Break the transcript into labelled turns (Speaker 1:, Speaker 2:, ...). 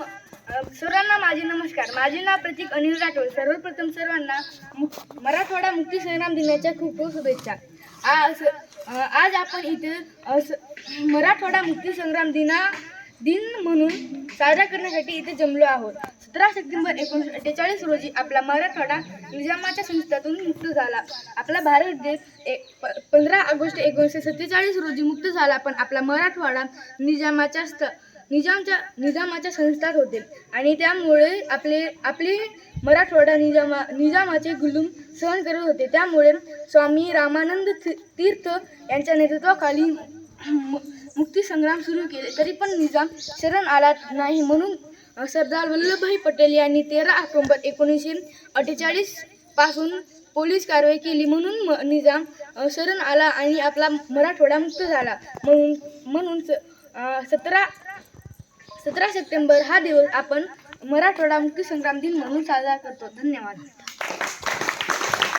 Speaker 1: सर्वांना माझे नमस्कार. माझे नाव प्रतीक अनिल राठोड. सर्वप्रथम सर्वांना मु- मराठवाडा मुक्ती संग्राम दिनाच्या खूप खूप शुभेच्छा. आज आज आपण इथे मराठवाडा मुक्ती संग्राम दिना दिन म्हणून साजरा करण्यासाठी इथे जमलो आहोत. सतरा सप्टेंबर एकोणीसशे अठ्ठेचाळीस रोजी आपला मराठवाडा निजामाच्या संस्थातून मुक्त झाला. आपला भारत देश एक प पंधरा ऑगस्ट एकोणीसशे सत्तेचाळीस रोजी मुक्त झाला. पण आपला मराठवाडा निजामाच्या स्त निजामच्या निजामाच्या संस्थात होते. आणि त्यामुळे आपले आपले मराठवाडा निजामा निजामाचे गुलूम सहन करत होते. त्यामुळे स्वामी रामानंद ती- तीर्थ यांच्या नेतृत्वाखाली मु- मुक्तीसंग्राम सुरू केले. तरी पण निजाम शरण आला नाही म्हणून सरदार वल्लभभाई पटेल यांनी तेरा ऑक्टोंबर एकोणीसशे अठ्ठेचाळीसपासून पोलीस कारवाई केली म्हणून म- निजाम शरण आला आणि आपला मराठवाडा मुक्त झाला. म्हणून म्हणून स- सतरा सतरा सप्टेंबर हा दिवस आपण मराठवाडा मुक्ती संग्राम दिन म्हणून साजरा करतो. धन्यवाद.